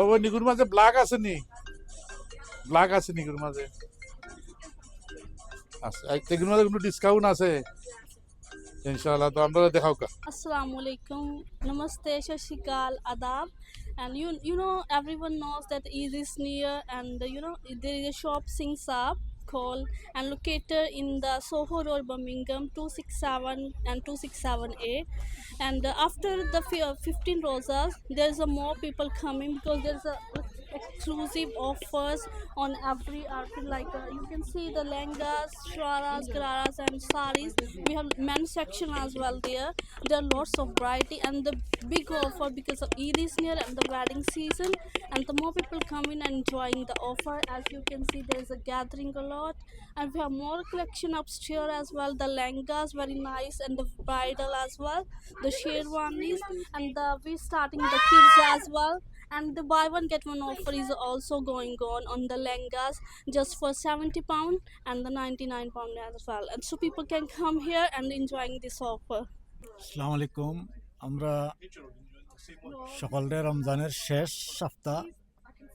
ও নিগুর মাঝে ব্ল্যাক আছে নি ব্ল্যাক আছে নিগুর মাঝে আছে আর মাঝে কোনো ডিসকাউন্ট আছে ইনশাআল্লাহ তো আমরা দেখাও কা Assalamu alaikum, namaste, shashikal, adab. And you you know everyone knows that Eid is near, and uh, you know there is a shop Sing Saab called and located in the Soho Road, Birmingham, 267 and 267A. And after the uh, 15 rosas, there's a more people coming because there's a exclusive offers on every article. Like uh, you can see the lehengas, shraras, gararas, and saris. We have men's section as well there. There are lots of variety and the big offer because of Eid is near and the wedding season. And the more people come in and enjoying the offer, as you can see, there's a gathering a lot. And we have more collection upstairs as well. The lehengas very nice and the bridal as well. The sherwanis and the we starting the kids as well. And the buy one get one offer is also going on on the lehengas just for 70 pound and the 99 pound as well. And so people can come here and enjoying this offer. আসসালামু আলাইকুম আমরা সকলের রমজানের শেষ সপ্তাহ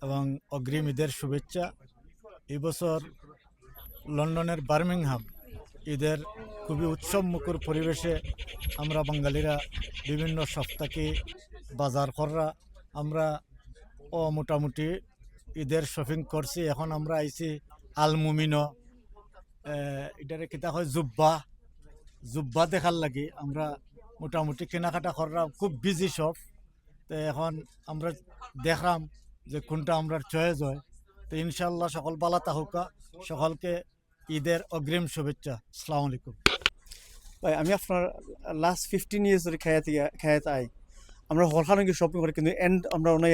এবং অগ্রিম ঈদের শুভেচ্ছা এই বছর লন্ডনের বার্মিংহাম ঈদের খুবই উৎসব মুখর পরিবেশে আমরা বাঙালিরা বিভিন্ন সপ্তাহে বাজার কররা আমরা, ও মোটামুটি ঈদের শপিং করছি। এখন আমরা আইছি আলমুমিনো এটারে কিতা হয়? জুব্বা। জুব্বা দেখার লাগি। আমরা মোটামুটি কেনাকাটা করলাম খুব বিজি সব তো এখন আমরা দেখলাম যে কোনটা আমরা চয়েস হয়। তো ইনশাল্লাহ সকল বালা তাহুকা সকলকে ঈদের অগ্রিম শুভেচ্ছা। আসসালামু আলাইকুম। ভাই, আমি আপনার লাস্ট ফিফটিন ইয়ার্স ধরে খেয়াতে খেয়াতে আই। আমরা হরখানে গিয়ে শপিং করি, কিন্তু এন্ড আমরা ওনাই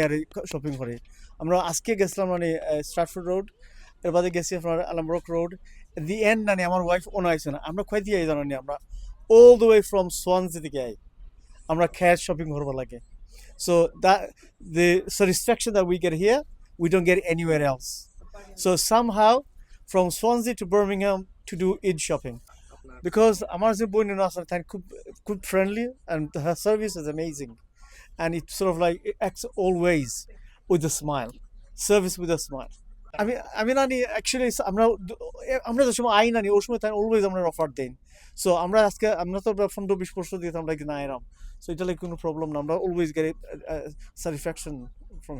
শপিং করি। আমরা আজকে গেছিলাম মানে স্টার্টফুড রোডের বাদে গেছি আপনার আলমরক রোড দি এন্ড নানি, আমার ওয়াইফ ওনা আইছে না। আমরা খুঁয়ে দিয়ে জানি আমরা all the way from Swansea থেকে আই। আমরা খেয়ার শপিং করব লাগে। So the satisfaction that we get here we don't get anywhere else so somehow from Swansea to Birmingham to do Eid shopping because আমার যে বোন আছে খুব খুব friendly and her service is and it sort of like, it acts always with a smile, service with a smile. আমি আমি নানি actually আমরা আমরা যে সময় আই নানি ওই সময় তাই অলওয়েজ আমরা অফার দেন সো আমরা আজকে, আমরা তো পনেরো বিশ বছর দিয়ে আমরা না এরাম সো এটা লাইক কোনো প্রবলেম না, আমরা অলওয়েজ গেট স্যাটিসফ্যাকশন ফ্রম